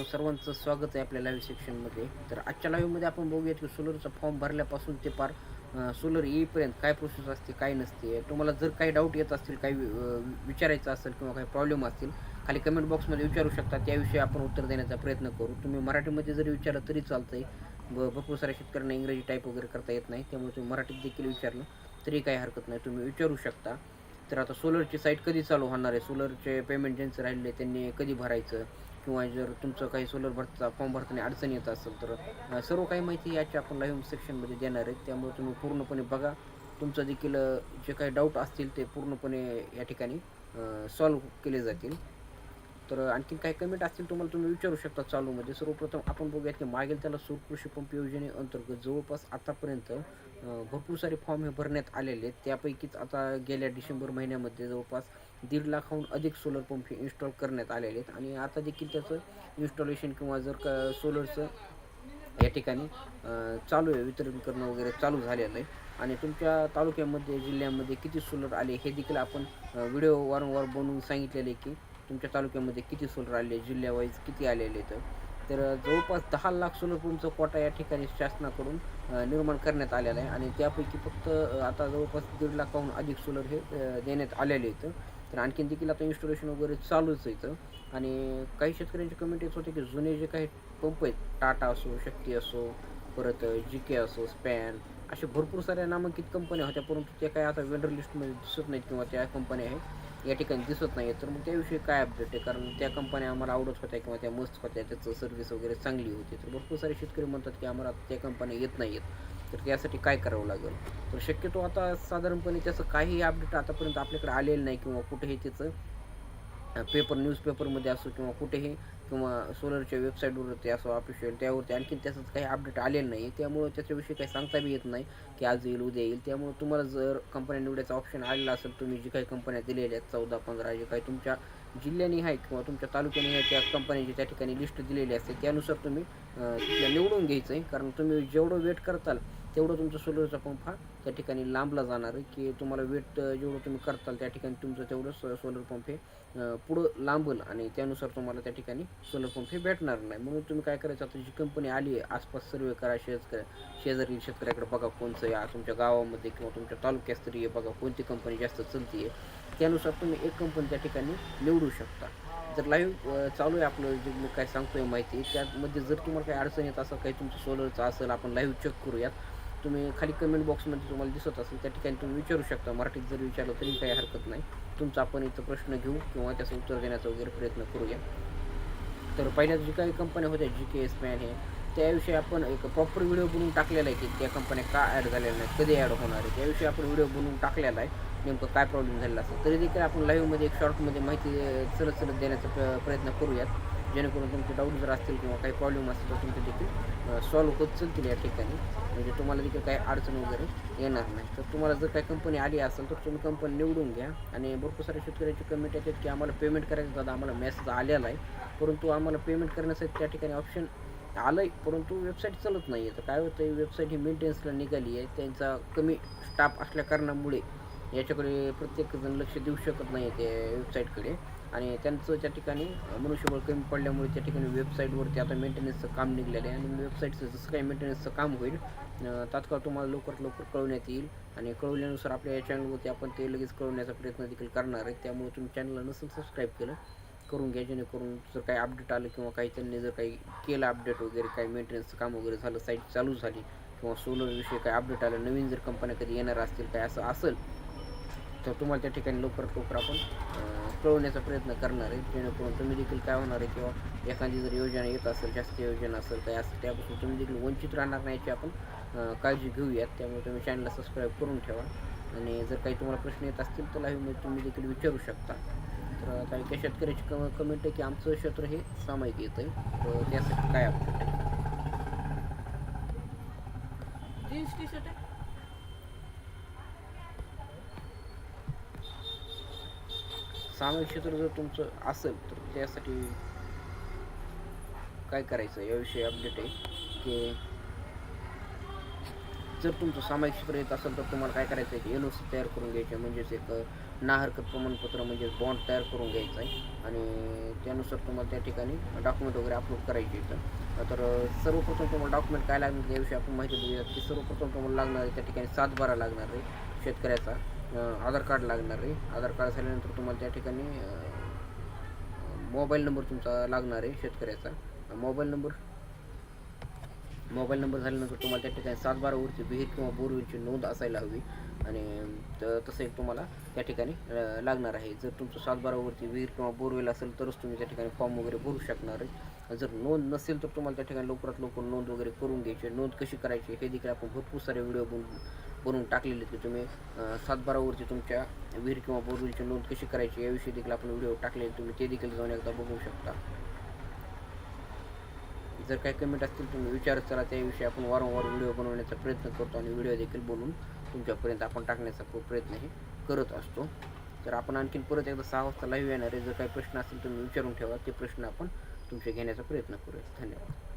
मित्रांनो सर्वांचं स्वागत आहे आपल्या लाईव्ह सेक्शनमध्ये तर आजच्या लाईव्हमध्ये आपण बघूयात की सोलरचा फॉर्म भरल्यापासून ते पार सोलर येईपर्यंत काय प्रोसेस असते काय नसते. तुम्हाला जर काही डाऊट येत असतील काही विचारायचं असेल किंवा काही प्रॉब्लेम असतील खाली कमेंट बॉक्समध्ये विचारू शकता. त्याविषयी आपण उत्तर देण्याचा प्रयत्न करू. तुम्ही मराठीमध्ये जरी विचारलं तरी चालतं आहे ब भरपूर साऱ्या शेतकऱ्यांना इंग्रजी टाईप वगैरे करता येत नाही. त्यामुळे तुम्ही मराठीत देखील विचारलं तरी काही हरकत नाही. तुम्ही विचारू शकता. तर आता सोलरची साईट कधी चालू होणार आहे? सोलरचे पेमेंट ज्यांचं राहिले त्यांनी कधी भरायचं? किंवा जर तुमचं काही सोलर भरता फॉर्म भरताना अडचण येत असेल तर सर्व काही माहिती याच्या आपण लाईव्ह सेक्शनमध्ये देणार आहेत त्यामुळे तुम्ही पूर्णपणे बघा. तुमचं देखील जे काही डाऊट असतील ते पूर्णपणे या ठिकाणी सॉल्व्ह केले जातील. तर आणखीन काही कमेंट असतील तुम्हाला तुम्ही विचारू शकता चालूमध्ये सर्वप्रथम आपण बघूयात की मागील त्याला सूर कृषी पंप योजनेअंतर्गत जवळपास आतापर्यंत भरपूर सारे फॉर्म हे भरण्यात आलेले आहेत. त्यापैकीच आता गेल्या डिसेंबर महिन्यामध्ये जवळपास दीड लाखाहून अधिक सोलर पंप हे इन्स्टॉल करण्यात आलेले आहेत. आणि आता देखील त्याचं इन्स्टॉलेशन किंवा जर का सोलरचं या ठिकाणी चालू आहे वितरण करणं वगैरे चालू झालेलं आहे. आणि तुमच्या तालुक्यामध्ये जिल्ह्यामध्ये किती सोलर आले हे देखील आपण व्हिडिओ वारंवार बनवून सांगितलेले की तुमच्या तालुक्यामध्ये किती सोलर आले जिल्ह्यावाईज किती आलेले तर तर जवळपास दहा लाख सोलर पंपचा कोटा या ठिकाणी शासनाकडून निर्माण करण्यात आलेला आहे. आणि त्यापैकी फक्त आता जवळपास दीड लाखाहून अधिक सोलर हे देण्यात आलेले आहेत. तर आणखीन देखील आता इन्स्टॉलेशन वगैरे चालूच आहे आणि काही शेतकऱ्यांचे कमेंट येत होते की जुने जे काही पंप आहेत टाटा असो शक्ती असो परत जी के असो स्पॅन अशा भरपूर साऱ्या नामांकित कंपन्या होत्या परंतु त्या काय आता वेंडर लिस्टमध्ये दिसत नाहीत किंवा त्या कंपन्या आहेत या ठिकाणी दिसत नाही तर मग त्याविषयी काय अपडेट आहे? कारण त्या कंपन्या आम्हाला आवडत होत्या किंवा त्या मस्त होत्या त्याचं सर्व्हिस वगैरे चांगली होती. तर भरपूर सारे शेतकरी म्हणतात की आम्हाला त्या कंपन्या येत नाही आहेत तर त्यासाठी काय करावं लागेल? तर शक्यतो आता साधारणपणे त्याचं काही अपडेट आतापर्यंत आपल्याकडे आलेलं नाही किंवा कुठेही त्याचं पेपर न्यूजपेपरमध्ये असो किंवा कुठेही किंवा सोलरच्या वेबसाईटवरती असो ऑफिशियल त्यावरती आणखीन त्याचं काही अपडेट आलेलं नाही. त्यामुळे त्याच्याविषयी काही सांगता बी येत नाही की आज येईल उद्या येईल. त्यामुळे तुम्हाला जर कंपन्या निवडायचा ऑप्शन आलेला असेल तुम्ही जी काही कंपन्या दिलेल्या आहेत चौदा पंधरा जे काही तुमच्या जिल्ह्याने आहे किंवा तुमच्या तालुक्याने आहे त्या कंपन्यांची त्या ठिकाणी लिस्ट दिलेली असते. त्यानुसार तुम्ही निवडून घ्यायचं आहे कारण तुम्ही जेवढं वेट करताल तेवढं तुमचा सोलरचा पंप हा त्या ठिकाणी लांबला जाणार आहे की तुम्हाला वेट जेवढं तुम्ही करताल त्या ठिकाणी तुमचं तेवढं सोलर पंप हे पुढं लांबल आणि त्यानुसार तुम्हाला त्या ठिकाणी सोलर पंप हे भेटणार नाही. म्हणून तुम्ही काय करायचं आता जी कंपनी आली आहे आसपास सर्वे करा शेतकऱ्या शेजारी शेतकऱ्याकडे बघा कोणचं या तुमच्या गावामध्ये किंवा तुमच्या तालुक्यास्तरीय बघा कोणती कंपनी जास्त चलती आहे त्यानुसार तुम्ही एक कंपनी त्या ठिकाणी निवडू शकता. तर लाईव्ह चालू आहे आपलं जे मी काय सांगतोय माहिती. त्यामध्ये जर तुम्हाला काही अडचण येत असेल काही तुमचं सोलरचं असेल आपण लाईव्ह चेक करूयात. तुम्ही खाली कमेंट बॉक्समध्ये तुम्हाला दिसत असेल त्या ठिकाणी तुम्ही विचारू शकता. मराठीत जर विचारलं तरी काही हरकत नाही. तुमचा आपण इथं प्रश्न घेऊ किंवा त्याचं उत्तर देण्याचा वगैरे प्रयत्न करूया. तर पहिल्या जी काही कंपन्या होत्या जी के एस पॅन हे त्याविषयी आपण एक प्रॉपर व्हिडिओ बनवून टाकलेला आहे की त्या कंपन्या का ॲड झालेल्या नाही कधी ॲड होणार आहे त्याविषयी आपण व्हिडिओ बनवून टाकलेला आहे. नेमकं काय प्रॉब्लेम झालेला असेल तरी देखील आपण लाईव्हमध्ये एक शॉर्टमध्ये माहिती अं, चलत चलत देण्याचा प्रयत्न करूयात. जेणेकरून तुमचे डाऊट जर असतील किंवा काही प्रॉब्लेम असतील तर तुमचे देखील सॉल्व्ह होत चालतील या ठिकाणी. म्हणजे तुम्हाला देखील काही अडचण वगैरे येणार नाही. तर तुम्हाला जर काही कंपनी आली असेल तर तुम्ही कंपनी निवडून घ्या. आणि भरपूर साऱ्या शेतकऱ्यांची कमेंट येतात की आम्हाला पेमेंट करायचं दादा आम्हाला मेसेज आलेला आहे. परंतु आम्हाला पेमेंट करण्यासाठी त्या ठिकाणी ऑप्शन आलं आहे परंतु वेबसाईट चालत नाही आहे तर काय होतं आहे वेबसाईट ही मेंटेनन्सला निघाली आहे. त्यांचा कमी स्टाफ असल्या कारणामुळे याच्याकडे प्रत्येकजण लक्ष देऊ शकत नाही त्या वेबसाईटकडे आणि त्यांचं त्या ठिकाणी मनुष्यबळ कमी पडल्यामुळे त्या ठिकाणी वेबसाईटवरती आता मेंटेनन्सचं काम निघलेलं आहे. आणि वेबसाईटचं जसं काही मेंटेनन्सचं काम होईल तात्काळ तुम्हाला लवकरात लवकर कळवण्यात येईल. आणि कळवल्यानुसार आपल्या या चॅनलवरती आपण ते लगेच कळवण्याचा प्रयत्न देखील करणार आहे. त्यामुळे तुम्ही चॅनलला नसेल सबस्क्राईब केलं करून घ्या जेणेकरून जर काही अपडेट आलं किंवा काही त्यांनी जर काही केलं अपडेट वगैरे काही मेंटेनन्सचं काम वगैरे झालं साईट चालू झाली किंवा सोलरविषयी काही अपडेट आलं नवीन जर कंपन्या कधी येणार असतील काय असं असेल तर तुम्हाला त्या ठिकाणी लवकरात लवकर आपण कळवण्याचा प्रयत्न करणार आहे. जेणेकरून तुम्ही देखील काय होणार आहे किंवा एखादी जर योजना येत असेल जास्त योजना असेल काय असेल त्यापासून तुम्ही देखील वंचित राहणार नाही याची आपण काळजी घेऊयात. त्यामुळे तुम्ही चॅनलला सबस्क्राईब करून ठेवा. आणि जर काही तुम्हाला प्रश्न येत असतील तर लाईव्हमध्ये तुम्ही देखील विचारू शकता. तर काही काही शेतकऱ्याची कम कमेंट आहे की आमचं क्षेत्र हे सामायिक येतं आहे तर त्यासाठी काय अपडेट आहे? जीन्स टी शर्ट आहे. सामायिक क्षेत्र जर तुमचं असेल तर त्यासाठी काय करायचं? याविषयी अपडेट आहे की जर तुमचं सामायिक क्षेत्र येत असेल तर तुम्हाला काय करायचं आहे? की एन ओ सी तयार करून घ्यायची म्हणजेच एक ना हरकत प्रमाणपत्र म्हणजे बॉन्ड तयार करून घ्यायचं आहे. आणि त्यानुसार तुम्हाला त्या ठिकाणी डॉक्युमेंट वगैरे अपलोड करायचे इथं तर सर्वप्रथम तुम्हाला डॉक्युमेंट काय लागणार याविषयी आपण माहिती देऊयात की सर्वप्रथम तुम्हाला लागणार आहे त्या ठिकाणी सात बारा लागणार आहे शेतकऱ्याचा आधार कार्ड लागणार आहे. आधार कार्ड झाल्यानंतर तुम्हाला त्या ठिकाणी मोबाईल नंबर तुमचा लागणार आहे शेतकऱ्याचा. मोबाईल नंबर मोबाईल नंबर झाल्यानंतर तुम्हाला त्या ठिकाणी सात बारावरती विहीर किंवा बोरवेलची नोंद असायला हवी. आणि त- तसं एक तुम्हाला त्या ठिकाणी लागणार आहे. जर तुमचं सात बारावरती विहीर किंवा बोरवेल असेल तरच तुम्ही त्या ठिकाणी फॉर्म वगैरे भरू शकणार. आहे जर नोंद नसेल तर तुम्हाला त्या ठिकाणी लवकरात लवकर नोंद वगैरे करून घ्यायची. नोंद कशी करायची हे देखील आपण भरपूर सारे व्हिडिओ बनवून बनवून टाकलेले आहेत. की तुम्ही सातबारावरती सात बारावरती तुमच्या विहीर किंवा बोरवेलची नोंद कशी करायची याविषयी देखील आपण व्हिडिओ टाकलेले तुम्ही ते देखील जाऊन एकदा बघू शकता. जर काही कमेंट असतील तुम्ही विचारत चला त्याविषयी आपण वारंवार व्हिडिओ बनवण्याचा प्रयत्न करतो आणि व्हिडिओ देखील बनवून तुमच्यापर्यंत आपण टाकण्याचा प्रयत्नही करत असतो. तर आपण आणखीन परत एकदा सहा वाजता लाईव्ह येणार आहे. जर काही प्रश्न असतील तुम्ही विचारून ठेवा. ते प्रश्न आपण तुमचे घेण्याचा प्रयत्न करूया. धन्यवाद.